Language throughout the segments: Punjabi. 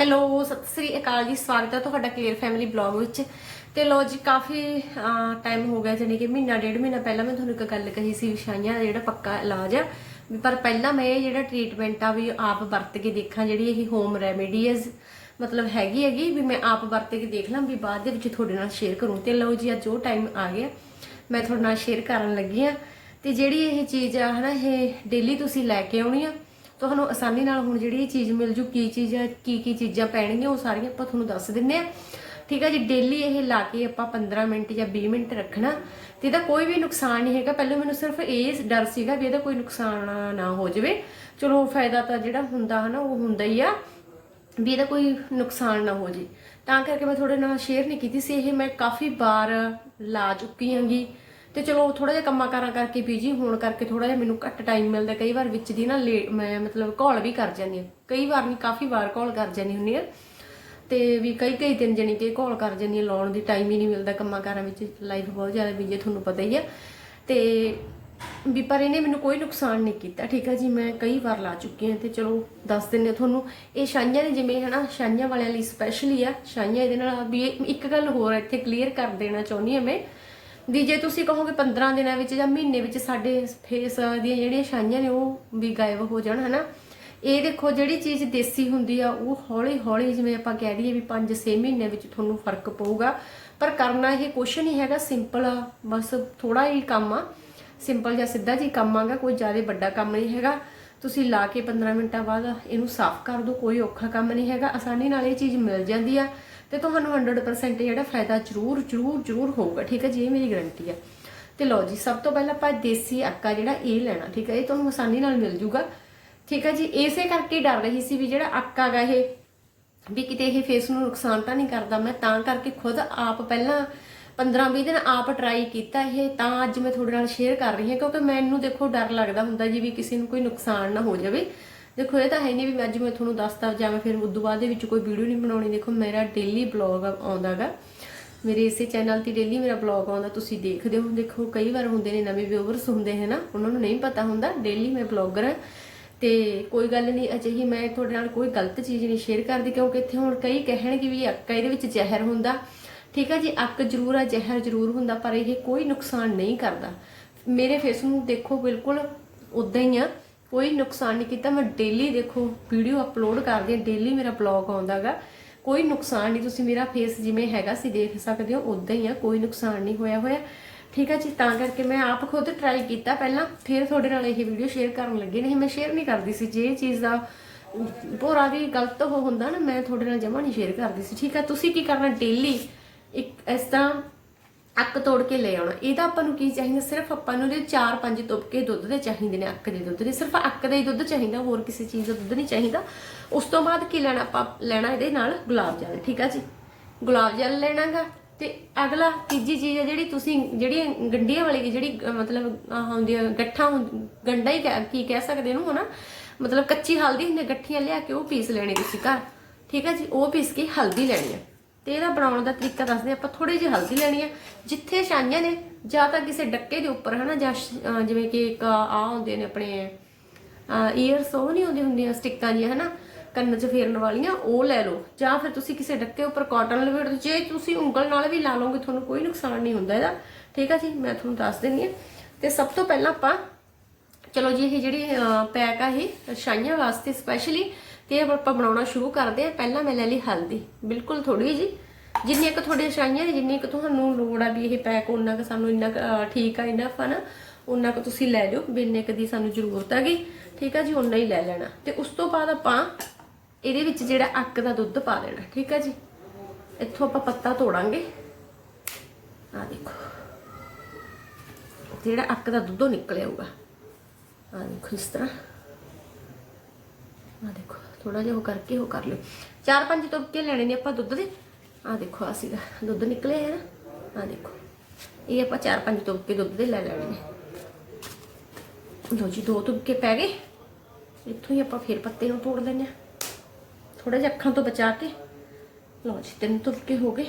ਹੈਲੋ, ਸਤਿ ਸ੍ਰੀ ਅਕਾਲ ਜੀ, ਸਵਾਗਤ ਹੈ ਤੁਹਾਡਾ ਕਲੀਅਰ ਫੈਮਿਲੀ ਬਲੌਗ ਵਿੱਚ। ਤੇ ਲੋ ਜੀ, ਕਾਫੀ ਟਾਈਮ ਹੋ ਗਿਆ ਜਾਨੀ ਕਿ ਮਹੀਨਾ, ਡੇਢ ਮਹੀਨਾ ਪਹਿਲਾਂ ਮੈਂ ਤੁਹਾਨੂੰ ਇੱਕ ਗੱਲ ਕਹੀ ਸੀ, ਵਿਸ਼ਾਈਆਂ ਦਾ ਜਿਹੜਾ ਪੱਕਾ ਇਲਾਜ ਆ। ਵੀ ਪਰ ਪਹਿਲਾਂ ਮੈਂ ਇਹ ਜਿਹੜਾ ਟ੍ਰੀਟਮੈਂਟ ਆ, ਵੀ ਆਪ ਵਰਤ ਕੇ ਦੇਖਾਂ, ਜਿਹੜੀ ਇਹ ਹੋਮ ਰੈਮੇਡੀਜ਼ ਮਤਲਬ ਹੈਗੀ ਹੈਗੀ, ਵੀ ਮੈਂ ਆਪ ਵਰਤ ਕੇ ਦੇਖ ਲਾਂ, ਵੀ ਬਾਅਦ ਦੇ ਵਿੱਚ ਤੁਹਾਡੇ ਨਾਲ ਸ਼ੇਅਰ ਕਰੂੰ। ਤੇ ਲਓ ਜੀ, ਅੱਜ ਉਹ ਟਾਈਮ ਆ ਗਿਆ। ਮੈਂ ਤੁਹਾਡੇ ਨਾਲ ਸ਼ੇਅਰ ਕਰਨ ਲੱਗੀ ਆ। ਤੇ ਜਿਹੜੀ ਇਹ ਚੀਜ਼ ਆ, ਹਨਾ, ਇਹ ਡੇਲੀ ਤੁਸੀਂ ਲੈ ਕੇ ਆਉਣੀ ਆ ਤੁਹਾਨੂੰ ਆਸਾਨੀ ਨਾਲ ਹੁਣ ਜਿਹੜੀ ਇਹ ਚੀਜ਼ ਮਿਲ ਜੂ, ਕੀ ਚੀਜ਼ ਆ, ਕੀ ਕੀ ਚੀਜ਼ਾਂ ਪੈਣਗੀਆਂ, ਉਹ ਸਾਰੀਆਂ ਆਪਾਂ ਤੁਹਾਨੂੰ ਦੱਸ ਦਿੰਨੇ ਆ। ਠੀਕ ਆ ਜੀ ਡੇਲੀ ਇਹ ਲਾ ਕੇ ਆਪਾਂ 15 ਮਿੰਟ ਜਾਂ 20 ਮਿੰਟ ਰੱਖਣਾ। ਤੇ ਇਹਦਾ ਕੋਈ ਵੀ ਨੁਕਸਾਨ ਨਹੀਂ ਹੈਗਾ। ਪਹਿਲਾਂ ਮੈਨੂੰ ਸਿਰਫ ਇਹ ਡਰ ਸੀਗਾ ਵੀ ਇਹਦਾ ਕੋਈ ਨੁਕਸਾਨ ਨਾ ਹੋ ਜਾਵੇ। ਚਲੋ, ਫਾਇਦਾ ਤਾਂ ਜਿਹੜਾ ਹੁੰਦਾ ਹਨਾ, ਉਹ ਹੁੰਦਾ ਹੀ ਆ, ਵੀ ਇਹਦਾ ਕੋਈ ਨੁਕਸਾਨ ਨਾ ਹੋ ਜੇ। ਤਾਂ ਕਰਕੇ ਮੈਂ ਤੁਹਾਡੇ ਨਾਲ ਸ਼ੇਅਰ ਨਹੀਂ ਕੀਤੀ ਸੀ। ਇਹ ਮੈਂ ਕਾਫੀ ਵਾਰ ਲਾ ਚੁੱਕੀ ਹਾਂਗੀ। ਤੇ ਚਲੋ ਥੋੜਾ ਜਿਹਾ ਕੰਮਾਂ ਕਾਰਾਂ ਕਰਕੇ ਬੀਜੀ ਹੋਣ ਕਰਕੇ ਥੋੜਾ ਜਿਹਾ ਮੈਨੂੰ ਘੱਟ ਟਾਈਮ ਮਿਲਦਾ, ਕਈ ਵਾਰ ਵਿੱਚ ਦੀ ਨਾ ਲੇ- ਮੈਂ ਮਤਲਬ ਕਾਲ ਵੀ ਕਰ ਜਾਂਦੀ ਹਾਂ। ਕਈ ਵਾਰ ਨਹੀਂ, ਕਾਫੀ ਵਾਰ ਕਾਲ ਕਰ ਜਾਂਦੀ ਹੁੰਦੀ ਹਾਂ। ਤੇ ਵੀ ਕਈ ਕਈ ਦਿਨ ਜਣੀ ਕਿ ਕਾਲ ਕਰ ਜਾਂਦੀ ਹਾਂ, ਲਾਉਣ ਦੀ ਟਾਈਮ ਹੀ ਨਹੀਂ ਮਿਲਦਾ ਕੰਮਾਂ ਕਾਰਾਂ ਵਿੱਚ। ਲਾਈਫ ਬਹੁਤ ਜ਼ਿਆਦਾ ਬੀਜੀ ਤੁਹਾਨੂੰ ਪਤਾ ਹੀ ਆ ਤੇ ਵੀ ਪਰ ਇਹਨੇ ਮੈਨੂੰ ਕੋਈ ਨੁਕਸਾਨ ਨਹੀਂ ਕੀਤਾ, ਠੀਕ ਆ ਜੀ? ਮੈਂ ਕਈ ਵਾਰ ਲਾ ਚੁੱਕੀ ਹਾਂ ਤੇ ਚਲੋ ਦੱਸ ਦਿੰਦੇ ਹਾਂ ਤੁਹਾਨੂੰ। ਇਹ ਛਾਈਆਂ ਨੇ ਜਿਵੇਂ ਹਨਾ ਛਾਈਆਂ ਵਾਲਿਆਂ ਲਈ ਸਪੈਸ਼ਲੀ ਆ। ਛਾਈਆਂ ਇਹਦੇ ਨਾਲ ਵੀ ਇਹ- ਇੱਕ ਗੱਲ ਹੋਰ ਇੱਥੇ ਕਲੀਅਰ ਕਰ ਦੇਣਾ ਚਾਹੁੰਦੀ ਹਾਂ ਮੈਂ। ਵੀ ਜੇ ਤੁਸੀਂ ਕਹੋਗੇ 15 ਦਿਨਾਂ ਵਿੱਚ ਜਾਂ ਮਹੀਨੇ ਵਿੱਚ ਸਾਡੇ ਫੇਸ ਦੀਆਂ ਜਿਹੜੀਆਂ ਛਾਈਆਂ ਨੇ ਉਹ ਵੀ ਗਾਇਬ ਹੋ ਜਾਣ, ਹਨਾ? ਇਹ ਦੇਖੋ, ਜਿਹੜੀ ਚੀਜ਼ ਦੇਸੀ ਹੁੰਦੀ ਆ, ਉਹ ਹੌਲੀ ਹੌਲੀ ਜਿਵੇਂ ਆਪਾਂ ਕਹਿ ਦਈਏ ਵੀ 5-6 ਮਹੀਨੇ ਵਿੱਚ ਤੁਹਾਨੂੰ ਫ਼ਰਕ ਪਊਗਾ। ਪਰ ਕਰਨਾ ਇਹ ਕੁਛ ਨਹੀਂ ਹੈਗਾ ਸਿੰਪਲ ਆ, ਬਸ ਥੋੜਾ ਹੀ ਕੰਮ ਆ। ਸਿੰਪਲ ਜਾਂ ਸਿੱਧਾ ਜੀ ਕੰਮ ਆਗਾ, ਕੋਈ ਜ਼ਿਆਦਾ ਵੱਡਾ ਕੰਮ ਨਹੀਂ ਹੈਗਾ। ਤੁਸੀਂ ਲਾ ਕੇ 15 ਮਿੰਟਾਂ ਬਾਅਦ ਇਹਨੂੰ ਸਾਫ਼ ਕਰ ਦਿਓ, ਕੋਈ ਔਖਾ ਕੰਮ ਨਹੀਂ ਹੈਗਾ। ਆਸਾਨੀ ਨਾਲ ਇਹ ਚੀਜ਼ ਮਿਲ ਜਾਂਦੀ ਆ। ਤੇ ਤੁਹਾਨੂੰ 100% ਜਿਹੜਾ ਫਾਇਦਾ ਜ਼ਰੂਰ ਜ਼ਰੂਰ ਜ਼ਰੂਰ ਹੋਊਗਾ, ਠੀਕ ਹੈ ਜੀ? ਇਹ ਮੇਰੀ ਗਾਰੰਟੀ ਆ ਤੇ ਲਓ ਜੀ, ਸਭ ਤੋਂ ਪਹਿਲਾਂ ਆਪਾਂ ਦੇਸੀ ਆਕਾ ਜਿਹੜਾ ਇਹ ਲੈਣਾ, ਠੀਕ ਹੈ? ਇਹ ਤੁਹਾਨੂੰ ਆਸਾਨੀ ਨਾਲ ਮਿਲ ਜੂਗਾ। ਠੀਕ ਹੈ ਜੀ? ਇਸੇ ਕਰਕੇ ਡਰ ਰਹੀ ਸੀ ਵੀ ਜਿਹੜਾ ਅੱਕਾ ਗਾ ਇਹ, ਵੀ ਕਿਤੇ ਇਹ ਫੇਸ ਨੂੰ ਨੁਕਸਾਨ ਤਾਂ ਨਹੀਂ ਕਰਦਾ। ਮੈਂ ਤਾਂ ਕਰਕੇ ਖੁਦ ਆਪ ਪਹਿਲਾਂ 15-20 ਦਿਨ ਆਪ ਟਰਾਈ ਕੀਤਾ ਇਹ, ਤਾਂ ਅੱਜ ਮੈਂ ਤੁਹਾਡੇ ਨਾਲ ਸ਼ੇਅਰ ਕਰ ਰਹੀ ਹਾਂ, ਕਿਉਂਕਿ ਮੈਨੂੰ ਦੇਖੋ ਡਰ ਲੱਗਦਾ ਹੁੰਦਾ ਜੀ ਵੀ ਕਿਸੇ ਨੂੰ ਕੋਈ ਨੁਕਸਾਨ ਨਾ ਹੋ ਜਾਵੇ। ਦੇਖੋ, ਇਹ ਤਾਂ ਹੈ ਨਹੀਂ ਵੀ ਮੈਂ ਅੱਜ ਮੈਂ ਤੁਹਾਨੂੰ ਦੱਸਦਾ ਜਾਂ ਮੈਂ ਫਿਰ ਉਦੋਂ ਬਾਅਦ ਦੇ ਵਿੱਚ ਕੋਈ ਵੀਡੀਓ ਨਹੀਂ ਬਣਾਉਣੀ। ਦੇਖੋ, ਮੇਰਾ ਡੇਲੀ ਬਲੌਗ ਆਉਂਦਾਗਾ। ਮੇਰੇ ਇਸੇ ਚੈਨਲ ਤੇ ਡੇਲੀ ਮੇਰਾ ਬਲੌਗ ਆਉਂਦਾ, ਤੁਸੀਂ ਦੇਖਦੇ ਹੋ। ਦੇਖੋ, ਕਈ ਵਾਰ ਹੁੰਦੇ ਨੇ ਨਵੇਂ ਵਿਊਵਰਸ ਹੁੰਦੇ ਹੈ ਨਾ ਉਹਨਾਂ ਨੂੰ ਨਹੀਂ ਪਤਾ ਹੁੰਦਾ ਡੇਲੀ ਮੈਂ ਬਲੌਗਰ ਹਾਂ। ਤੇ ਕੋਈ ਗੱਲ ਨਹੀਂ, ਅਜਿਹੀ ਮੈਂ ਤੁਹਾਡੇ ਨਾਲ ਕੋਈ ਗਲਤ ਚੀਜ਼ ਨਹੀਂ ਸ਼ੇਅਰ ਕਰਦੀ, ਕਿਉਂਕਿ ਇੱਥੇ ਹੁਣ ਕਈ ਕਹਿਣਗੇ ਵੀ ਅੱਕਾ ਇਹਦੇ ਵਿੱਚ ਜ਼ਹਿਰ ਹੁੰਦਾ। ਠੀਕ ਹੈ ਜੀ, ਅੱਕ ਜ਼ਰੂਰ ਆ, ਜ਼ਹਿਰ ਜ਼ਰੂਰ ਹੁੰਦਾ, ਪਰ ਇਹ ਕੋਈ ਨੁਕਸਾਨ ਨਹੀਂ ਕਰਦਾ। ਮੇਰੇ ਫੇਸ ਨੂੰ ਦੇਖੋ, ਬਿਲਕੁਲ ਉਦਾਂ ਹੀ ਆ। ਕੋਈ ਨੁਕਸਾਨ ਨਹੀਂ ਕੀਤਾ। ਮੈਂ ਡੇਲੀ ਦੇਖੋ ਵੀਡੀਓ ਅਪਲੋਡ ਕਰਦੀ ਹਾਂ ਡੇਲੀ ਮੇਰਾ ਬਲੌਗ ਆਉਂਦਾਗਾ। ਕੋਈ ਨੁਕਸਾਨ ਨਹੀਂ, ਤੁਸੀਂ ਮੇਰਾ ਫੇਸ ਜਿਵੇਂ ਹੈਗਾ ਸੀ ਦੇਖ ਸਕਦੇ ਹੋ ਉਦਾਂ ਹੀ ਆ, ਕੋਈ ਨੁਕਸਾਨ ਨਹੀਂ ਹੋਇਆ ਹੋਇਆ। ਠੀਕ ਹੈ ਜੀ, ਤਾਂ ਕਰਕੇ ਮੈਂ ਆਪ ਖੁਦ ਟਰਾਈ ਕੀਤਾ ਪਹਿਲਾਂ, ਫਿਰ ਤੁਹਾਡੇ ਨਾਲ ਇਹ ਵੀਡੀਓ ਸ਼ੇਅਰ ਕਰਨ ਲੱਗੀ ਨਹੀਂ ਮੈਂ ਸ਼ੇਅਰ ਨਹੀਂ ਕਰਦੀ ਸੀ, ਜੇ ਇਹ ਚੀਜ਼ ਦਾ ਭੋਰਾ ਵੀ ਗਲਤ ਹੋ ਹੁੰਦਾ ਨਾ, ਮੈਂ ਤੁਹਾਡੇ ਨਾਲ ਜਮਾ ਨਹੀਂ ਸ਼ੇਅਰ ਕਰਦੀ ਸੀ। ਠੀਕ ਹੈ ਤੁਸੀਂ ਕੀ ਕਰਨਾ ਡੇਲੀ ਇੱਕ ਇਸ ਤਰ੍ਹਾਂ ਅੱਕ ਤੋੜ ਕੇ ਲੈ ਆਉਣਾ। ਇਹਦਾ ਆਪਾਂ ਨੂੰ ਕੀ ਚਾਹੀਦਾ? ਸਿਰਫ ਆਪਾਂ ਨੂੰ ਇਹਦੇ 4-5 ਤੁਪਕੇ ਦੁੱਧ ਦੇ ਚਾਹੀਦੇ ਨੇ, ਅੱਕ ਦੇ ਦੁੱਧ ਦੇ। ਸਿਰਫ ਅੱਕ ਦਾ ਹੀ ਦੁੱਧ ਚਾਹੀਦਾ, ਹੋਰ ਕਿਸੇ ਚੀਜ਼ ਦਾ ਦੁੱਧ ਨਹੀਂ ਚਾਹੀਦਾ। ਉਸ ਤੋਂ ਬਾਅਦ ਕੀ ਲੈਣਾ ਆਪਾਂ? ਲੈਣਾ ਇਹਦੇ ਨਾਲ ਗੁਲਾਬ ਜਲ, ਠੀਕ ਆ ਜੀ? ਗੁਲਾਬ ਜਲ ਲੈਣਾਗਾ ਤੇ ਅਗਲਾ ਤੀਜੀ ਚੀਜ਼ ਹੈ ਜਿਹੜੀ ਤੁਸੀਂ ਜਿਹੜੀ ਗੰਡੀਆਂ ਵਾਲੀ, ਜਿਹੜੀ, ਅਹ, ਮਤਲਬ, ਆਹ ਹੁੰਦੀ ਆ ਗੱਠਾਂ ਹੁੰ- ਗੰਡਾ ਹੀ ਕਹਿ- ਕੀ ਕਹਿ ਸਕਦੇ ਨੂੰ ਹਨਾ ਮਤਲਬ ਕੱਚੀ ਹਲਦੀ ਹੁੰਦੀ ਗੱਠੀਆਂ ਲਿਆ ਕੇ ਉਹ ਪੀਸ ਲੈਣੀ ਤੁਸੀਂ ਘਰ। ਠੀਕ ਹੈ ਜੀ? ਉਹ ਪੀਸ ਕੇ ਹਲਦੀ ਲੈਣੀ ਆ। ਤੇ ਇਹਦਾ ਬਣਾਉਣ ਦਾ ਤਰੀਕਾ ਦੱਸਦੇ ਹਾਂ। ਆਪਾਂ ਥੋੜੀ ਜਿਹੀ ਹਲਦੀ ਲੈਣੀ ਹੈ। ਜਿੱਥੇ ਛਾਈਆਂ ਨੇ, ਜਾਂ ਤਾਂ ਕਿਸੇ ਡੱਕੇ ਦੇ ਉੱਪਰ, ਹਨਾ, ਜਾਂ ਜਿਵੇਂ ਕਿ ਇੱਕ ਆ ਹੁੰਦੇ ਨੇ ਆਪਣੇ ਈਅਰਸ ਉਹ ਨਹੀਂ ਹੁੰਦੀਆਂ ਹੁੰਦੀਆਂ ਸਟਿੱਕਾਂ ਜੀਆਂ ਹਨਾ, ਕੰਨ 'ਚ ਫੇਰਨ ਵਾਲੀਆਂ, ਉਹ ਲੈ ਲਓ। ਜਾਂ ਫਿਰ ਤੁਸੀਂ ਕਿਸੇ ਡੱਕੇ ਉੱਪਰ ਕਾਟਨ ਲਪੇਟ ਦਿਓ ਜੇ ਤੁਸੀਂ ਉਂਗਲ ਨਾਲ ਵੀ ਲਾ ਲਓਗੇ, ਤੁਹਾਨੂੰ ਕੋਈ ਨੁਕਸਾਨ ਨਹੀਂ ਹੁੰਦਾ ਇਹਦਾ। ਠੀਕ ਆ ਜੀ? ਮੈਂ ਤੁਹਾਨੂੰ ਦੱਸ ਦਿੰਦੀ ਹਾਂ। ਤੇ ਸਭ ਤੋਂ ਪਹਿਲਾਂ ਆਪਾਂ, ਚਲੋ ਜੀ, ਇਹ ਜਿਹੜੀ ਪੈਕ ਆ ਇਹ, ਛਾਈਆਂ ਵਾਸਤੇ ਸਪੈਸ਼ਲੀ ਤੇ ਆਪਾਂ ਬਣਾਉਣਾ ਸ਼ੁਰੂ ਕਰਦੇ ਆ ਪਹਿਲਾਂ ਮੈਂ ਲੈ ਲਈ ਹਲਦੀ। ਬਿਲਕੁਲ ਥੋੜੀ ਜੀ ਜਿੰਨੀ ਕੁ ਤੁਹਾਡੇ ਛਾਈਆਂ ਨੇ ਜਿੰਨੀ ਕੁ ਤੁਹਾਨੂੰ ਲੋੜ ਆ ਵੀ ਇਹ ਪੈਕ ਉਹਨਾਂ ਕੁ ਸਾਨੂੰ ਇੰਨਾ ਕੁ, ਠੀਕ ਆ ਇਨਫ ਆ ਨਾ ਉਹਨਾਂ ਕੁ ਤੁਸੀਂ ਲੈ ਲਿਓ। ਵੀ ਕੁ ਦੀ ਸਾਨੂੰ ਜ਼ਰੂਰਤ ਹੈਗੀ। ਠੀਕ ਆ ਜੀ ਉਹਨਾਂ ਹੀ ਲੈ ਲੈਣਾ। ਤੇ ਉਸ ਤੋਂ ਬਾਅਦ ਆਪਾਂ ਇਹਦੇ ਵਿੱਚ ਜਿਹੜਾ ਅੱਕ ਦਾ ਦੁੱਧ ਪਾ ਦੇਣਾ। ਠੀਕ ਆ ਜੀ? ਇੱਥੋਂ ਆਪਾਂ ਪੱਤਾ ਤੋੜਾਂਗੇ। ਆ ਦੇਖੋ। ਜਿਹੜਾ ਅੱਕ ਦਾ ਦੁੱਧੋਂ ਨਿਕਲ ਆਊਗਾ। ਆ ਦੇਖੋ ਇਸ ਤਰ੍ਹਾਂ। ਆ ਦੇਖੋ। ਥੋੜਾ ਜਿਹਾ ਉਹ ਕਰਕੇ ਉਹ ਕਰ ਲਿਓ। ਚਾਰ ਪੰਜ ਤੁਪਕੇ ਲੈਣੇ ਨੇ ਆਪਾਂ ਦੁੱਧ ਦੇ। ਆ ਦੇਖੋ ਆ ਸੀਗਾ। ਦੁੱਧ ਨਿਕਲਿਆ ਹੈ ਨਾ। ਆ ਦੇਖੋ। ਇਹ ਆਪਾਂ ਚਾਰ ਪੰਜ ਤੁਪਕੇ ਦੁੱਧ ਦੇ ਲੈ ਲੈਣੇ ਨੇ। ਲੋ ਜੀ, ਦੋ ਤੁਪਕੇ ਪੈ ਗਏ। ਇੱਥੋਂ ਹੀ ਆਪਾਂ ਫਿਰ ਪੱਤੇ ਨੂੰ ਤੋੜ ਲੈਣੇ ਆ ਥੋੜਾ ਜਿਹਾ ਅੱਖਾਂ ਤੋਂ ਬਚਾ ਕੇ। ਲੋ ਜੀ, ਤਿੰਨ ਤੁਪਕੇ ਹੋ ਗਏ।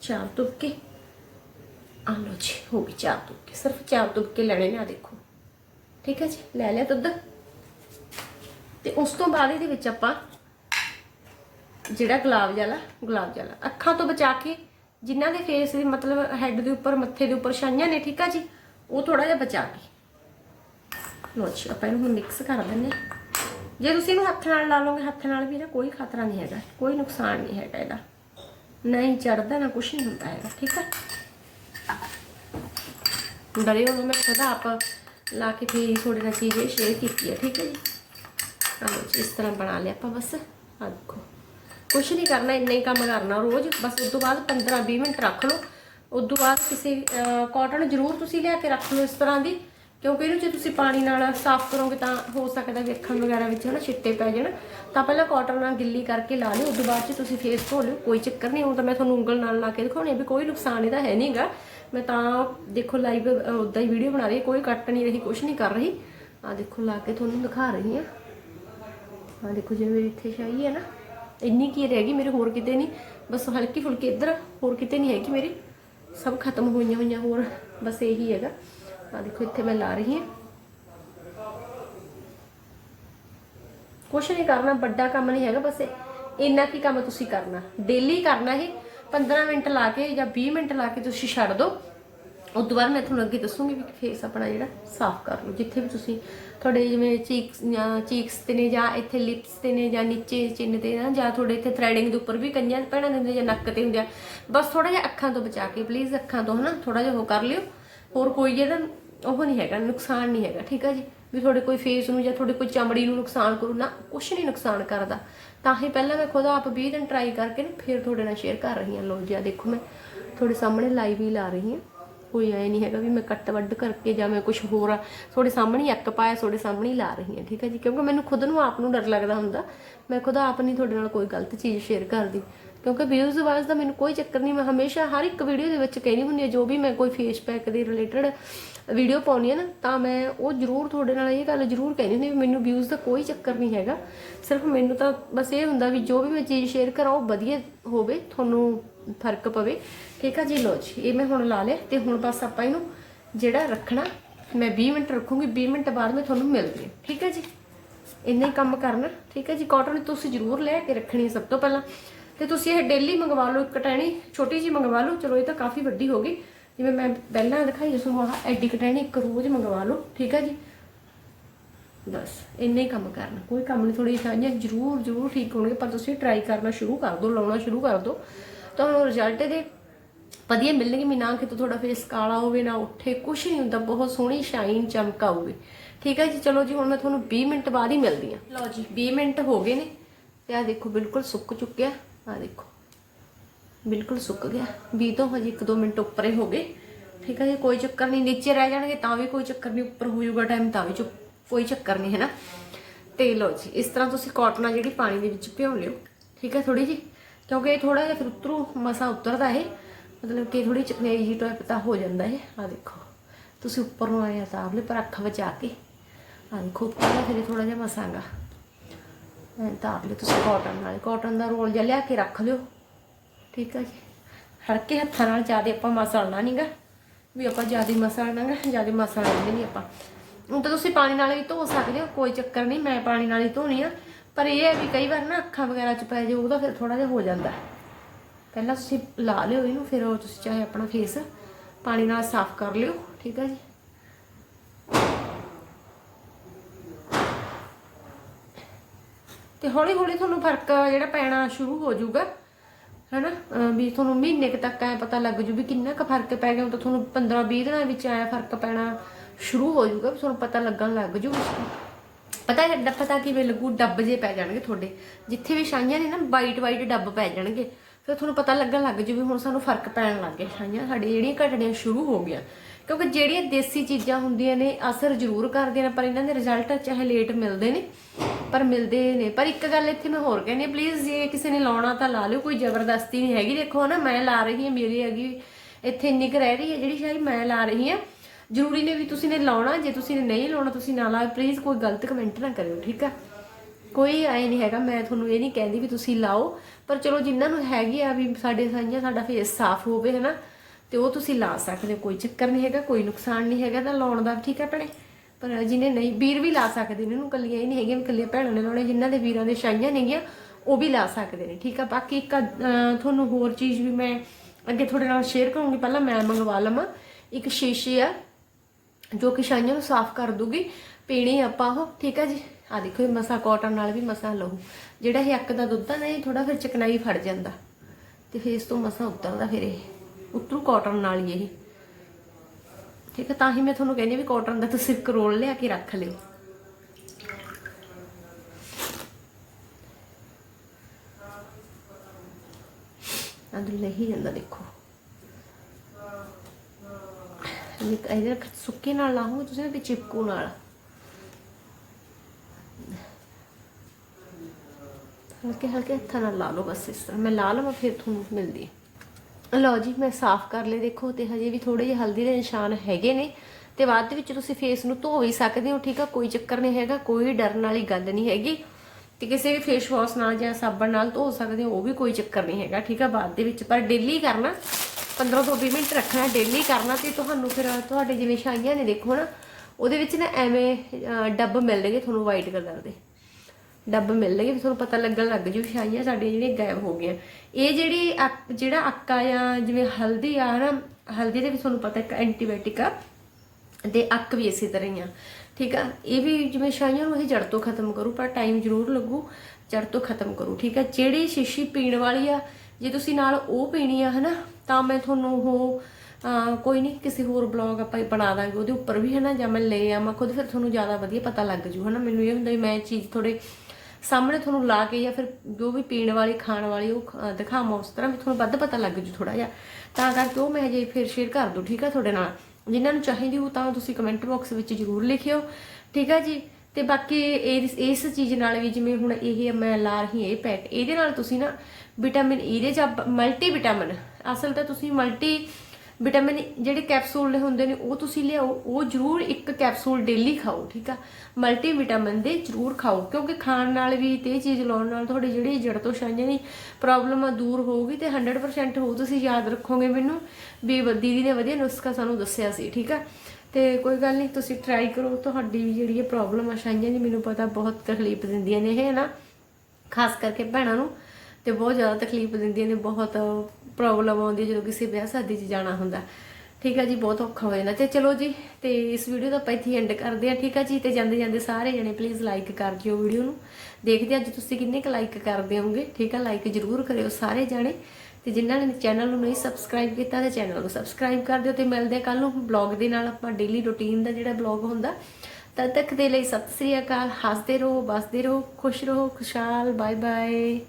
ਚਾਰ ਤੁਪਕੇ ਆ ਲੋ ਜੀ, ਹੋ ਗਈ ਚਾਰ ਤੁਪਕੇ ਸਿਰਫ ਚਾਰ ਤੁਪਕੇ ਲੈਣੇ ਨੇ ਆ ਦੇਖੋ। ਠੀਕ ਹੈ ਜੀ, ਲੈ ਲਿਆ ਦੁੱਧ। ਤੇ ਉਸ ਤੋਂ ਬਾਅਦ ਇਹਦੇ ਵਿੱਚ ਆਪਾਂ ਜਿਹੜਾ ਗੁਲਾਬ ਜਲ ਆ ਗੁਲਾਬ ਜਲ ਅੱਖਾਂ ਤੋਂ ਬਚਾ ਕੇ ਜਿਨ੍ਹਾਂ ਦੇ ਫੇਸ ਦੇ ਮਤਲਬ ਹੈੱਡ ਦੇ ਉੱਪਰ, ਮੱਥੇ ਦੇ ਉੱਪਰ ਛਾਈਆਂ ਨੇ, ਠੀਕ ਆ ਜੀ? ਉਹ ਥੋੜਾ ਜਿਹਾ ਬਚਾ ਕੇ। ਲੋ ਜੀ, ਆਪਾਂ ਇਹਨੂੰ ਮਿਕਸ ਕਰ ਦਿੰਨੇ ਜੇ ਤੁਸੀਂ ਇਹਨੂੰ ਹੱਥ ਨਾਲ ਲਾ ਲਓਗੇ, ਹੱਥ ਨਾਲ ਵੀ ਨਾ ਕੋਈ ਖਤਰਾ ਨਹੀਂ ਹੈਗਾ, ਕੋਈ ਨੁਕਸਾਨ ਨਹੀਂ ਹੈਗਾ ਇਹਦਾ। ਨਹੀਂ ਚੜਦਾ ਨਾ ਕੁਛ ਨਹੀਂ ਹੁੰਦਾ ਹੈਗਾ, ਠੀਕ ਹੈ ਡਰੇ ਹੋ ਮੈਂ ਖੁਦ ਆਪ ਲਾ ਕੇ ਫਿਰ ਹੀ ਤੁਹਾਡੇ ਨਾਲ ਚੀਜ਼ ਸ਼ੇਅਰ ਕੀਤੀ ਹੈ, ਠੀਕ ਹੈ ਜੀ? ਆਹ, ਇਸ ਤਰ੍ਹਾਂ ਬਣਾ ਲਿਆ ਆਪਾਂ ਬਸ। ਆ ਦੇਖੋ। ਕੁਛ ਨਹੀਂ ਕਰਨਾ, ਇੰਨਾ ਹੀ ਕੰਮ ਕਰਨਾ ਰੋਜ਼। ਬਸ ਉਸ ਤੋਂ ਬਾਅਦ 15 20 ਮਿੰਟ ਰੱਖ ਲਓ। ਉਸ ਤੋਂ ਬਾਅਦ ਕਿਸੇ ਕਾਟਨ ਜ਼ਰੂਰ ਤੁਸੀਂ ਲਿਆ ਕੇ ਰੱਖ ਲਓ ਇਸ ਤਰ੍ਹਾਂ ਦੀ। ਕਿਉਂਕਿ ਇਹਨੂੰ ਜੇ ਤੁਸੀਂ ਪਾਣੀ ਨਾਲ ਸਾਫ਼ ਕਰੋਗੇ ਤਾਂ ਹੋ ਸਕਦਾ ਵੇਖਣ ਵਗੈਰਾ ਵਿੱਚ ਹਨਾ ਛਿੱਟੇ ਪੈ ਜਾਣ। ਤਾਂ ਪਹਿਲਾਂ ਕਾਟਨ ਨਾਲ ਗਿੱਲੀ ਕਰਕੇ ਲਾ ਲਿਓ। ਉਸ ਤੋਂ ਬਾਅਦ ਚ ਤੁਸੀਂ ਫੇਸ ਧੋ ਲਿਓ। ਕੋਈ ਚੱਕਰ ਨਹੀਂ ਹੁਣ ਤਾਂ ਮੈਂ ਤੁਹਾਨੂੰ ਉਂਗਲ ਨਾਲ ਲਾ ਕੇ ਦਿਖਾਉਣੀ ਵੀ ਕੋਈ ਨੁਕਸਾਨ ਇਹਦਾ ਹੈ ਨਹੀਂਗਾ ਮੈਂ ਤਾਂ ਦੇਖੋ ਲਾਈਵ ਉਦਾਂ ਹੀ ਵੀਡੀਓ ਬਣਾ ਰਹੀ ਕੋਈ ਕੱਟ ਨਹੀਂ ਰਹੀ, ਕੁਛ ਨਹੀਂ ਕਰ ਰਹੀ। ਆ ਦੇਖੋ ਲਾ ਕੇ ਤੁਹਾਨੂੰ ਦਿਖਾ ਰਹੀ ਹਾਂ, ਦੇਖੋ ਜਿਵੇਂ ਮੇਰੀ ਇੱਥੇ ਸ਼ਾਈ ਹੈ ਨਾ, ਇੰਨੀ ਕੀ ਰਹਿ ਗਈ ਮੇਰੇ ਹੋਰ ਕਿਤੇ ਨਹੀਂ, ਬਸ ਹਲਕੀ ਫੁਲਕੀ ਇੱਧਰ, ਹੋਰ ਕਿਤੇ ਨਹੀਂ ਹੈਗੀ ਮੇਰੀ, ਸਭ ਖਤਮ ਹੋਈਆਂ ਹੋਈਆਂ ਹੋਰ, ਬਸ ਇਹੀ ਹੈਗਾ। ਆ ਦੇਖੋ ਇੱਥੇ ਮੈਂ ਲਾ ਰਹੀ ਹਾਂ। ਕੁਛ ਨਹੀਂ ਕਰਨਾ, ਵੱਡਾ ਕੰਮ ਨਹੀਂ ਹੈਗਾ, ਬਸ ਇੰਨਾ ਕੀ ਕੰਮ ਤੁਸੀਂ ਕਰਨਾ ਡੇਲੀ ਕਰਨਾ ਇਹ 15 ਮਿੰਟ ਲਾ ਕੇ ਜਾਂ 20 ਮਿੰਟ ਲਾ ਕੇ ਤੁਸੀਂ ਛੱਡ ਦਿਓ। ਉਸ ਤੋਂ ਬਾਅਦ ਮੈਂ ਤੁਹਾਨੂੰ ਅੱਗੇ ਦੱਸੂਗੀ ਵੀ ਫੇਸ ਆਪਣਾ ਜਿਹੜਾ ਸਾਫ਼ ਕਰ ਲਓ। ਜਿੱਥੇ ਵੀ ਤੁਸੀਂ ਤੁਹਾਡੇ ਜਿਵੇਂ ਚੀਕਸ ਜਾਂ ਚੀਕਸ ਤੇ ਨੇ ਜਾਂ ਇੱਥੇ ਲਿਪਸ ਤੇ ਨੇ ਜਾਂ ਨੀਚੇ ਚਿੰਨ ਤੇ ਨਾ ਜਾਂ ਤੁਹਾਡੇ ਇੱਥੇ ਥ੍ਰੈਡਿੰਗ ਦੇ ਉੱਪਰ ਵੀ ਕੰਨਾਂ ਪੈਣਾ ਦਿੰਦੇ ਜਾਂ ਨੱਕ ਤੇ ਹੁੰਦੇ ਆ, ਬਸ ਥੋੜਾ ਜਿਹਾ ਅੱਖਾਂ ਤੋਂ ਬਚਾ ਕੇ ਪਲੀਜ਼ ਅੱਖਾਂ ਤੋਂ ਹਨਾ ਥੋੜਾ ਜਿਹਾ ਉਹ ਕਰ ਲਿਓ। ਹੋਰ ਕੋਈ ਇਹਦਾ ਉਹ ਨਹੀਂ ਹੈਗਾ, ਨੁਕਸਾਨ ਨਹੀਂ ਹੈਗਾ, ਠੀਕ ਆ ਜੀ? ਵੀ ਤੁਹਾਡੇ ਕੋਈ ਫੇਸ ਨੂੰ ਜਾਂ ਤੁਹਾਡੇ ਕੋਈ ਚਮੜੀ ਨੂੰ ਨੁਕਸਾਨ ਕਰੂ ਨਾ, ਕੁਛ ਨਹੀਂ ਨੁਕਸਾਨ ਕਰਦਾ। ਤਾਂ ਹੀ ਪਹਿਲਾਂ ਮੈਂ ਖੁਦ ਆਪ 20 ਦਿਨ ਟਰਾਈ ਕਰਕੇ ਨਾ ਫਿਰ ਤੁਹਾਡੇ ਨਾਲ ਸ਼ੇਅਰ ਕਰ ਰਹੀ ਹਾਂ। ਲੋ ਜੀ, ਆਹ ਦੇਖੋ ਮੈਂ ਤੁਹਾਡੇ ਸਾਹਮਣੇ ਲਾਈਵ ਹੀ ਲਾ ਰਹੀ ਹਾਂ। ਕੋਈ ਐ ਨਹੀਂ ਹੈਗਾ ਵੀ ਮੈਂ ਕੱਟ ਵੱਡ ਕਰਕੇ ਜਾਂ ਮੈਂ ਕੁਝ ਹੋਰ ਆ। ਤੁਹਾਡੇ ਸਾਹਮਣੇ ਹੀ ਅੱਕ ਪਾਇਆ, ਤੁਹਾਡੇ ਸਾਹਮਣੇ ਹੀ ਲਾ ਰਹੀ ਹਾਂ, ਠੀਕ ਹੈ ਜੀ? ਕਿਉਂਕਿ ਮੈਨੂੰ ਖੁਦ ਨੂੰ ਆਪ ਨੂੰ ਡਰ ਲੱਗਦਾ ਹੁੰਦਾ। ਮੈਂ ਖੁਦ ਆਪ ਨਹੀਂ ਤੁਹਾਡੇ ਨਾਲ ਕੋਈ ਗਲਤ ਚੀਜ਼ ਸ਼ੇਅਰ ਕਰਦੀ। ਕਿਉਂਕਿ ਵਿਊਜ਼ ਵਾਸ ਦਾ ਮੈਨੂੰ ਕੋਈ ਚੱਕਰ ਨਹੀਂ, ਮੈਂ ਹਮੇਸ਼ਾ ਹਰ ਇੱਕ ਵੀਡੀਓ ਦੇ ਵਿੱਚ ਕਹਿੰਦੀ ਹੁੰਦੀ ਹਾਂ, ਜੋ ਵੀ ਮੈਂ ਕੋਈ ਫੇਸ ਪੈਕ ਦੇ ਰਿਲੇਟਡ ਵੀਡੀਓ ਪਾਉਣੀ ਹੈ ਨਾ, ਤਾਂ ਮੈਂ ਉਹ ਜ਼ਰੂਰ ਤੁਹਾਡੇ ਨਾਲ ਇਹ ਗੱਲ ਜ਼ਰੂਰ ਕਹਿੰਦੀ ਹੁੰਦੀ ਵੀ ਮੈਨੂੰ ਵਿਊਜ਼ ਦਾ ਕੋਈ ਚੱਕਰ ਨਹੀਂ ਹੈਗਾ। ਸਿਰਫ ਮੈਨੂੰ ਤਾਂ ਬਸ ਇਹ ਹੁੰਦਾ ਵੀ ਜੋ ਵੀ ਮੈਂ ਚੀਜ਼ ਸ਼ੇਅਰ ਕਰਾਂ, ਉਹ ਵਧੀਆ ਹੋਵੇ, ਤੁਹਾਨੂੰ ਫ਼ਰਕ ਪਵੇ। ਠੀਕ ਆ ਜੀ ਲੋ ਜੀ, ਇਹ ਮੈਂ ਹੁਣ ਲਾ ਲਿਆ ਤੇ ਹੁਣ ਬਸ ਆਪਾਂ ਇਹਨੂੰ ਜਿਹੜਾ ਰੱਖਣਾ, ਮੈਂ 20 ਮਿੰਟ ਰੱਖੂੰਗੀ 20 ਮਿੰਟ ਬਾਅਦ ਮੈਂ ਤੁਹਾਨੂੰ ਮਿਲਦੀ ਹਾਂ। ਠੀਕ ਹੈ ਜੀ? ਇੰਨਾ ਹੀ ਕੰਮ ਕਰਨਾ। ਠੀਕ ਹੈ ਜੀ ਕਾਟਨ ਤੁਸੀਂ ਜ਼ਰੂਰ ਲੈ ਕੇ ਰੱਖਣੀ ਸਭ ਤੋਂ ਪਹਿਲਾਂ। ਤੇ ਤੁਸੀਂ ਇਹ ਡੇਲੀ ਮੰਗਵਾ ਲਓ, ਇੱਕ ਟਹਿਣੀ ਛੋਟੀ ਜੀ ਮੰਗਵਾ ਲਓ। ਚਲੋ, ਇਹ ਤਾਂ ਕਾਫੀ ਵੱਡੀ ਹੋ ਗਈ। ਜਿਵੇਂ ਮੈਂ ਪਹਿਲਾਂ ਦਿਖਾਈ ਤੁਹਾਨੂੰ ਆਹ ਐਡੀ ਕਟਹਿਣੀ ਇੱਕ ਰੋਜ਼ ਮੰਗਵਾ ਲਓ। ਠੀਕ ਹੈ ਜੀ? ਬਸ, ਇੰਨਾ ਹੀ ਕੰਮ ਕਰਨਾ। ਕੋਈ ਕੰਮ ਨਹੀਂ ਥੋੜੀ ਸਾਂਝਾ ਜ਼ਰੂਰ ਜ਼ਰੂਰ ਠੀਕ ਹੋਣਗੇ, ਪਰ ਤੁਸੀਂ ਟਰਾਈ ਕਰਨਾ ਸ਼ੁਰੂ ਕਰ ਦਿਓ, ਲਾਉਣਾ ਸ਼ੁਰੂ ਕਰ ਦਿਓ। ਤੁਹਾਨੂੰ ਰਿਜ਼ਲਟ ਦੇ ਵਧੀਆ ਮਿਲਣਗੇ। ਵੀ ਨਾ ਕਿ ਤੁਹਾਡਾ ਫੇਸ ਕਾਲਾ ਹੋਵੇ ਨਾ ਉੱਠੇ ਕੁਝ ਨਹੀਂ ਹੁੰਦਾ ਬਹੁਤ ਸੋਹਣੀ ਸ਼ਾਈਨ ਚਮਕ ਆਊਗੀ। ਠੀਕ ਹੈ ਜੀ ਚਲੋ ਜੀ ਹੁਣ ਮੈਂ ਤੁਹਾਨੂੰ 20 ਮਿੰਟ ਬਾਅਦ ਹੀ ਮਿਲਦੀ ਹਾਂ। ਲਓ ਜੀ। 20 ਮਿੰਟ ਹੋ ਗਏ ਨੇ ਤੇ ਆ ਦੇਖੋ ਬਿਲਕੁਲ ਸੁੱਕ ਚੁੱਕਿਆ। ਆ ਦੇਖੋ ਬਿਲਕੁਲ ਸੁੱਕ ਗਿਆ। 20 ਤੋਂ ਹਜੇ 1-2 ਮਿੰਟ ਉੱਪਰ ਹੀ ਹੋ ਗਏ। ਠੀਕ ਹੈ ਜੀ ਕੋਈ ਚੱਕਰ ਨਹੀਂ ਨੀਚੇ ਰਹਿ ਜਾਣਗੇ ਤਾਂ ਵੀ ਕੋਈ ਚੱਕਰ ਨਹੀਂ ਉੱਪਰ ਹੋ ਜਾਊਗਾ ਟਾਈਮ ਤਾਂ ਵੀ ਚੁ- ਕੋਈ ਚੱਕਰ ਨਹੀਂ ਹੈ ਨਾ? ਤੇ ਲਓ ਜੀ ਇਸ ਤਰ੍ਹਾਂ ਤੁਸੀਂ ਕਾਟਨ ਆ ਜਿਹੜੀ ਪਾਣੀ ਦੇ ਵਿੱਚ ਭਿਓ ਲਿਓ। ਠੀਕ ਹੈ ਥੋੜੀ ਜੀ ਕਿਉਂਕਿ ਇਹ ਥੋੜਾ ਜਿਹਾ ਫਿਰ ਉਤਰੂ ਮਸਾ ਉਤਰਦਾ ਹੈ ਮਤਲਬ ਕਿ ਥੋੜੀ ਚਕਨਾਈ ਜੀ ਟਾਈਪ ਤਾਂ ਹੋ ਜਾਂਦਾ ਹੈ ਆ ਦੇਖੋ। ਤੁਸੀਂ ਉੱਪਰ ਨੂੰ ਆਏ ਆਇਆ ਸਾਹਮਣੇ ਪਰ ਅੱਖ ਬਚਾ ਕੇ। ਆ ਦੇਖੋ, ਉੱਪਰ ਦਾ ਫਿਰ ਥੋੜਾ ਜਿਹਾ ਮਸਾਂਗਾ ਐਂ ਤਾਂ ਲਿਓ ਤੁਸੀਂ ਕਾਟਨ ਨਾਲ ਕਾਟਨ ਦਾ ਰੋਲ ਜਿਹਾ ਲਿਆ ਕੇ ਰੱਖ ਲਿਓ। ਠੀਕ ਆ ਜੀ। ਹਲਕੇ ਹੱਥਾਂ ਨਾਲ ਜ਼ਿਆਦਾ ਆਪਾਂ ਮਸਲਣਾ ਨਹੀਂਗਾ ਵੀ ਆਪਾਂ ਜ਼ਿਆਦਾ ਮਸਲਣਾਗਾ ਜ਼ਿਆਦਾ ਮਸਲਣਾ ਨਹੀਂ ਆਪਾਂ। ਹੁਣ ਤਾਂ ਤੁਸੀਂ ਪਾਣੀ ਨਾਲ ਵੀ ਧੋ ਸਕਦੇ ਹੋ, ਕੋਈ ਚੱਕਰ ਨਹੀਂ ਮੈਂ ਪਾਣੀ ਨਾਲ ਹੀ ਧੋਣੀ ਆ। ਪਰ ਇਹ ਹੈ ਵੀ ਕਈ ਵਾਰ ਨਾ ਅੱਖਾਂ ਵਗੈਰਾ ਚ ਪੈ ਜਾਊ ਉਹਦਾ ਫਿਰ ਥੋੜਾ ਜਿਹਾ ਹੋ ਜਾਂਦਾ ਪਹਿਲਾਂ ਤੁਸੀਂ ਲਾ ਲਿਓ ਇਹਨੂੰ, ਫਿਰ ਉਹ ਤੁਸੀਂ ਚਾਹੇ ਆਪਣਾ ਫੇਸ ਪਾਣੀ ਨਾਲ ਸਾਫ਼ ਕਰ ਲਿਓ, ਠੀਕ ਹੈ ਜੀ? ਤੇ ਹੌਲੀ ਹੌਲੀ ਤੁਹਾਨੂੰ ਫ਼ਰਕ ਜਿਹੜਾ ਪੈਣਾ ਸ਼ੁਰੂ ਹੋ ਜਾਊਗਾ, ਹੈਨਾ? ਵੀ ਤੁਹਾਨੂੰ ਮਹੀਨੇ ਕੁ ਤੱਕ ਐ ਪਤਾ ਲੱਗ ਜੂ ਵੀ ਕਿੰਨਾ ਕੁ ਫ਼ਰਕ ਪੈ ਗਿਆ, ਹੁਣ ਤਾਂ ਤੁਹਾਨੂੰ 15 20 ਦਿਨਾਂ ਵਿੱਚ ਆਇਆ ਫ਼ਰਕ ਪੈਣਾ ਸ਼ੁਰੂ ਹੋ ਜਾਊਗਾ, ਵੀ ਤੁਹਾਨੂੰ ਪਤਾ ਲੱਗਣ ਲੱਗ ਜੂ ਪਤਾ ਹੈ ਪਤਾ ਕਿਵੇਂ ਲੱਗੂ, ਡੱਬ ਜੇ ਪੈ ਜਾਣਗੇ ਤੁਹਾਡੇ। ਜਿੱਥੇ ਵੀ ਛਾਈਆਂ ਨੇ ਨਾ ਵਾਈਟ ਵਾਈਟ ਡੱਬ ਪੈ ਜਾਣਗੇ। ਫਿਰ ਤੁਹਾਨੂੰ ਪਤਾ ਲੱਗਣ ਲੱਗ ਜੂ ਵੀ ਹੁਣ ਸਾਨੂੰ ਫ਼ਰਕ ਪੈਣ ਲੱਗ ਗਿਆ। ਛਾਈਆਂ ਸਾਡੀ ਜਿਹੜੀਆਂ ਘਟਣੀਆਂ ਸ਼ੁਰੂ ਹੋ ਗਈਆਂ। ਕਿਉਂਕਿ ਜਿਹੜੀਆਂ ਦੇਸੀ ਚੀਜ਼ਾਂ ਹੁੰਦੀਆਂ ਨੇ, ਅਸਰ ਜ਼ਰੂਰ ਕਰਦੀਆਂ ਨੇ, ਪਰ ਇਹਨਾਂ ਦੇ ਰਿਜ਼ਲਟ ਚਾਹੇ ਲੇਟ ਮਿਲਦੇ ਨੇ, ਪਰ ਮਿਲਦੇ ਨੇ। ਪਰ ਇੱਕ ਗੱਲ ਇੱਥੇ ਮੈਂ ਹੋਰ ਕਹਿੰਦੀ ਪਲੀਜ਼ ਜੇ ਕਿਸੇ ਨੇ ਲਾਉਣਾ ਤਾਂ ਲਾ ਲਿਓ, ਕੋਈ ਜ਼ਬਰਦਸਤੀ ਨਹੀਂ ਹੈਗੀ। ਦੇਖੋ ਨਾ ਮੈਂ ਲਾ ਰਹੀ ਹਾਂ, ਮੇਰੀ ਹੈਗੀ, ਇੱਥੇ ਇੰਨੀ ਕੁ ਰਹਿ ਰਹੀ ਹੈ ਜਿਹੜੀ ਸ਼ਾਇਦ ਮੈਂ ਲਾ ਰਹੀ ਹਾਂ। ਜ਼ਰੂਰੀ ਨੇ ਵੀ ਤੁਸੀਂ ਨੇ ਲਾਉਣਾ, ਜੇ ਤੁਸੀਂ ਨੇ ਨਹੀਂ ਲਾਉਣਾ, ਤੁਸੀਂ ਨਾ ਲਾਓ ਪਲੀਜ਼ ਕੋਈ ਗਲਤ ਕਮੈਂਟ ਨਾ ਕਰਿਓ, ਠੀਕ ਆ? ਕੋਈ ਐ ਨਹੀਂ ਹੈਗਾ, ਮੈਂ ਤੁਹਾਨੂੰ ਇਹ ਨਹੀਂ ਕਹਿੰਦੀ ਵੀ ਤੁਸੀਂ ਲਾਓ, ਪਰ ਚਲੋ ਜਿਨ੍ਹਾਂ ਨੂੰ ਹੈਗੀ ਆ ਵੀ ਸਾਡੇ ਸਾਈਆਂ ਸਾਡਾ ਫੇਸ ਸਾਫ਼ ਹੋਵੇ, ਹਨਾ? ਤੇ ਉਹ ਤੁਸੀਂ ਲਾ ਸਕਦੇ ਹੋ, ਕੋਈ ਚੱਕਰ ਨਹੀਂ ਹੈਗਾ, ਕੋਈ ਨੁਕਸਾਨ ਨਹੀਂ ਹੈਗਾ ਤਾਂ ਲਾਉਣ ਦਾ, ਠੀਕ ਹੈ ਭੈਣੇ? ਪਰ ਜਿਹਨੇ ਨਹੀਂ, ਵੀਰ ਵੀ ਲਾ ਸਕਦੇ ਨੇ, ਇਹਨੂੰ ਕੱਲੀਆਂ ਹੀ ਨਹੀਂ ਹੈਗੀਆਂ ਵੀ ਕੱਲੀਆਂ ਭੈਣਾਂ ਨੇ ਲਾਉਣੇ, ਜਿਨ੍ਹਾਂ ਦੇ ਵੀਰਾਂ ਦੇ ਸ਼ਾਈਆਂ ਨੇਗੀਆਂ ਉਹ ਵੀ ਲਾ ਸਕਦੇ ਨੇ, ਠੀਕ ਆ? ਬਾਕੀ ਇੱਕ ਤੁਹਾਨੂੰ ਹੋਰ ਚੀਜ਼ ਵੀ ਮੈਂ ਅੱਗੇ ਤੁਹਾਡੇ ਨਾਲ ਸ਼ੇਅਰ ਕਰੂੰਗੀ, ਪਹਿਲਾਂ ਮੈਂ ਮੰਗਵਾ ਲਵਾਂ, ਇੱਕ ਸ਼ੀਸ਼ੇ ਆ ਜੋ ਕਿ ਛਾਈਆਂ ਨੂੰ ਸਾਫ਼ ਕਰ ਦੂਗੀ, ਪੀਣੀ ਆਪਾਂ ਉਹ, ਠੀਕ ਹੈ ਜੀ? ਆ ਦੇਖੋ ਇਹ ਮਸਾ ਕਾਟਨ ਨਾਲ ਵੀ ਮਸਾ ਲਹੂ। ਜਿਹੜਾ ਇਹ ਅੱਕ ਦਾ ਦੁੱਧ ਆ ਨਾ, ਇਹ ਥੋੜਾ ਫਿਰ ਚਕਨਾਈ ਫੜ ਜਾਂਦਾ। ਤੇ ਫੇਸ ਤੋਂ ਮਸਾ ਉਤਰਦਾ ਫਿਰ ਇਹ। ਉਤਰੂ ਕਾਟਨ ਨਾਲ ਹੀ ਇਹ। ਠੀਕ ਹੈ ਤਾਂ ਹੀ ਮੈਂ ਤੁਹਾਨੂੰ ਕਹਿੰਦੀ ਵੀ ਕਾਟਨ ਦਾ ਤੁਸੀਂ ਇੱਕ ਰੋਲ ਲਿਆ ਕੇ ਰੱਖ ਲਿਓ। ਅੰਦਰ ਨਹੀਂ ਜਾਂਦਾ ਦੇਖੋ ਇਹ ਇਹਦੇ ਸੁੱਕੇ ਨਾਲ ਲਾਉਂਗੇ ਤੁਸੀਂ ਨਾ ਤੇ ਚਿਪਕੂ ਨਾਲ। ਹਲਕੇ ਹਲਕੇ ਹੱਥਾਂ ਨਾਲ ਲਾ ਲਓ ਬਸ ਇਸ ਤਰ੍ਹਾਂ। ਮੈਂ ਲਾ ਲਵਾਂ, ਫਿਰ ਤੁਹਾਨੂੰ ਮਿਲਦੀ ਲਓ ਜੀ, ਮੈਂ ਸਾਫ਼ ਕਰ ਲਏ, ਦੇਖੋ, ਤੇ ਹਜੇ ਵੀ ਥੋੜੇ ਜਿਹੇ ਹਲਦੀ ਦੇ ਨਿਸ਼ਾਨ ਹੈਗੇ ਨੇ। ਤੇ ਬਾਅਦ ਦੇ ਵਿੱਚ ਤੁਸੀਂ ਫੇਸ ਨੂੰ ਧੋ ਵੀ ਸਕਦੇ ਹੋ, ਠੀਕ ਆ? ਕੋਈ ਚੱਕਰ ਨਹੀਂ ਹੈਗਾ, ਕੋਈ ਡਰਨ ਵਾਲੀ ਗੱਲ ਨਹੀਂ ਹੈਗੀ। ਤੇ ਕਿਸੇ ਵੀ ਫੇਸ ਵਾਸ਼ ਨਾਲ ਜਾਂ ਸਾਬਣ ਨਾਲ ਧੋ ਸਕਦੇ ਹੋ, ਉਹ ਵੀ ਕੋਈ ਚੱਕਰ ਨਹੀਂ ਹੈਗਾ, ਠੀਕ ਆ? ਬਾਅਦ ਦੇ ਵਿੱਚ, ਪਰ ਡੇਲੀ ਕਰਨਾ 15 ਤੋਂ 20 ਮਿੰਟ ਰੱਖਣਾ ਡੇਲੀ ਕਰਨਾ ਤੇ ਤੁਹਾਨੂੰ ਫਿਰ ਤੁਹਾਡੇ ਜਿਵੇਂ ਛਾਈਆਂ ਨੇ ਦੇਖੋ ਨਾ, ਉਹਦੇ ਵਿੱਚ ਨਾ ਐਵੇਂ ਡੱਬ ਮਿਲਣਗੇ ਤੁਹਾਨੂੰ ਵਾਈਟ ਕਲਰ ਦੇ। ਡੱਬ ਮਿਲ ਲਗੇ ਤੁਹਾਨੂੰ ਪਤਾ ਲੱਗਣ ਲੱਗ ਜੂ ਛਾਈਆਂ ਸਾਡੀਆਂ ਜਿਹੜੀਆਂ ਗਾਇਬ ਹੋ ਗਈਆਂ। ਇਹ ਜਿਹੜੀ ਅੱਕ- ਜਿਹੜਾ ਅੱਕਾ ਆ ਜਿਵੇਂ ਹਲਦੀ ਆ ਨਾ, ਹਲਦੀ ਦੇ ਵੀ ਤੁਹਾਨੂੰ ਪਤਾ ਇੱਕ ਐਂਟੀਬਾਇਓਟਿਕ ਆ, ਤੇ ਅੱਕ ਵੀ ਇਸੇ ਤਰ੍ਹਾਂ ਹੀ ਆ। ਠੀਕ ਆ? ਇਹ ਵੀ ਜਿਵੇਂ ਛਾਈਆਂ ਨੂੰ ਅਸੀਂ ਜੜ ਤੋਂ ਖਤਮ ਕਰੂ, ਪਰ ਟਾਈਮ ਜ਼ਰੂਰ ਲੱਗੂ ਜੜ ਤੋਂ ਖਤਮ ਕਰੂ। ਠੀਕ ਆ? ਜਿਹੜੀ ਸ਼ੀਸ਼ੀ ਪੀਣ ਵਾਲੀ ਆ, ਜੇ ਤੁਸੀਂ ਨਾਲ ਉਹ ਪੀਣੀ ਆ, ਹਨਾ? ਤਾਂ ਮੈਂ ਤੁਹਾਨੂੰ ਉਹ ਕੋਈ ਨਹੀਂ ਕਿਸੇ ਹੋਰ ਬਲੌਗ ਆਪਾਂ ਬਣਾ ਦਾਂਗੇ, ਉਹਦੇ ਉੱਪਰ ਵੀ ਹਨਾ, ਜਾਂ ਮੈਂ ਲੈ ਆਵਾਂ, ਖੁਦ ਫਿਰ ਤੁਹਾਨੂੰ ਜ਼ਿਆਦਾ ਵਧੀਆ ਪਤਾ ਲੱਗ ਜੂ ਹਨਾ, ਮੈਨੂੰ ਇਹ ਹੁੰਦਾ ਵੀ ਮੈਂ ਚੀਜ਼ ਥੋੜੇ ਸਾਹਮਣੇ ਤੁਹਾਨੂੰ ਲਾ ਕੇ ਜਾਂ ਫਿਰ ਜੋ ਵੀ ਪੀਣ ਵਾਲੀ, ਖਾਣ ਵਾਲੀ, ਉਹ ਖ- ਦਿਖਾਵਾਂ ਉਸ ਤਰ੍ਹਾਂ ਵੀ ਤੁਹਾਨੂੰ ਵੱਧ ਪਤਾ ਲੱਗ ਜੂ ਥੋੜਾ ਜਿਹਾ। ਤਾਂ ਕਰਕੇ ਉਹ ਮੈਂ ਜੇ ਫਿਰ ਸ਼ੇਅਰ ਕਰ ਦੂੰ ਠੀਕ ਆ ਤੁਹਾਡੇ ਨਾਲ? ਜਿਨ੍ਹਾਂ ਨੂੰ ਚਾਹੀਦੀ ਹੋ ਤਾਂ ਤੁਸੀਂ ਕਮੈਂਟ ਬਾਕਸ ਵਿੱਚ ਜ਼ਰੂਰ ਲਿਖਿਓ, ਠੀਕ ਆ ਜੀ? ਤੇ ਬਾਕੀ ਇਸ ਇਸ ਚੀਜ਼ ਨਾਲ ਵੀ ਜਿਵੇਂ ਹੁਣ ਇਹ ਮੈਂ ਲਾ ਰਹੀ ਇਹ ਪੈਕ ਇਹਦੇ ਨਾਲ ਤੁਸੀਂ ਨਾ ਵਿਟਾਮਿਨ ਈ e ਦੇ ਜਾਂ ਮਲਟੀ ਵਿਟਾਮਿਨ ਅਸਲ ਤਾਂ ਤੁਸੀਂ ਮਲਟੀ ਵਿਟਾਮਿਨ ਜਿਹੜੇ ਕੈਪਸੂਲ ਹੁੰਦੇ ਨੇ, ਉਹ ਤੁਸੀਂ ਲਿਆਓ, ਉਹ ਜ਼ਰੂਰ ਇੱਕ ਕੈਪਸੂਲ ਡੇਲੀ ਖਾਓ, ਠੀਕ ਆ? ਮਲਟੀ ਵਿਟਾਮਿਨ ਦੇ ਜ਼ਰੂਰ ਖਾਓ, ਕਿਉਂਕਿ ਖਾਣ ਨਾਲ ਵੀ ਤੇ ਇਹ ਚੀਜ਼ ਲਾਉਣ ਨਾਲ ਤੁਹਾਡੀ ਜਿਹੜੀ ਜੜ ਤੋਂ ਛਾਈਆਂ ਦੀ ਪ੍ਰੋਬਲਮ ਆ ਦੂਰ ਹੋਊਗੀ ਤੇ 100% ਹੋ ਤੁਸੀਂ ਯਾਦ ਰੱਖੋਗੇ ਮੈਨੂੰ ਵੀ ਵ- ਦੀਦੀ ਨੇ ਵਧੀਆ ਨੁਸਖਾ ਸਾਨੂੰ ਦੱਸਿਆ ਸੀ, ਠੀਕ ਆ? ਤੇ ਕੋਈ ਗੱਲ ਨਹੀਂ, ਤੁਸੀਂ ਟਰਾਈ ਕਰੋ, ਤੁਹਾਡੀ ਜਿਹੜੀ ਇਹ ਪ੍ਰੋਬਲਮ ਆ, ਛਾਈਆਂ ਦੀ ਮੈਨੂੰ ਪਤਾ ਬਹੁਤ ਤਕਲੀਫ ਦਿੰਦੀਆਂ ਨੇ ਇਹ ਨਾ ਖਾਸ ਕਰਕੇ ਭੈਣਾਂ ਨੂੰ। ਤੇ ਬਹੁਤ ਜ਼ਿਆਦਾ ਤਕਲੀਫ ਦਿੰਦੀਆਂ ਨੇ, ਬਹੁਤ ਪ੍ਰੋਬਲਮ ਆਉਂਦੀ ਹੈ ਜਦੋਂ ਕਿਸੇ ਵਿਆਹ ਸ਼ਾਦੀ 'ਚ ਜਾਣਾ ਹੁੰਦਾ। ਠੀਕ ਆ ਜੀ, ਬਹੁਤ ਔਖਾ ਹੋ ਜਾਂਦਾ। ਤੇ ਚਲੋ ਜੀ, ਤੇ ਇਸ ਵੀਡੀਓ ਦਾ ਆਪਾਂ ਇੱਥੇ ਐਂਡ ਕਰਦੇ ਆ ਠੀਕ ਆ ਜੀ, ਤੇ ਜਾਂਦੇ ਜਾਂਦੇ ਸਾਰੇ ਜਣੇ ਪਲੀਜ਼ ਲਾਈਕ ਕਰ ਦਿਓ ਵੀਡੀਓ ਨੂੰ। ਦੇਖਦੇ ਅੱਜ ਤੁਸੀਂ ਕਿੰਨੇ ਕੁ ਲਾਈਕ ਕਰਦੇ ਹੋਗੇ ਠੀਕ ਆ ਲਾਈਕ ਜ਼ਰੂਰ ਕਰਿਓ ਸਾਰੇ ਜਾਣੇ। ਤੇ ਜਿਨ੍ਹਾਂ ਨੇ ਚੈਨਲ ਨੂੰ ਨਹੀਂ ਸਬਸਕ੍ਰਾਈਬ ਕੀਤਾ ਤੇ ਚੈਨਲ ਨੂੰ ਸਬਸਕ੍ਰਾਈਬ ਕਰ ਦਿਓ ਤੇ ਮਿਲਦੇ ਕੱਲ ਨੂੰ ਬਲੌਗ ਦੇ ਨਾਲ। ਆਪਾਂ ਡੇਲੀ ਰੁਟੀਨ ਦਾ ਜਿਹੜਾ ਬਲੌਗ ਹੁੰਦਾ, ਤਦ ਤੱਕ ਦੇ ਲਈ ਸਤਿ ਸ੍ਰੀ ਅਕਾਲ। ਹੱਸਦੇ ਰਹੋ ਬਸਦੇ ਰਹੋ, ਖੁਸ਼ ਰਹੋ, ਖੁਸ਼ਹਾਲ। Bye bye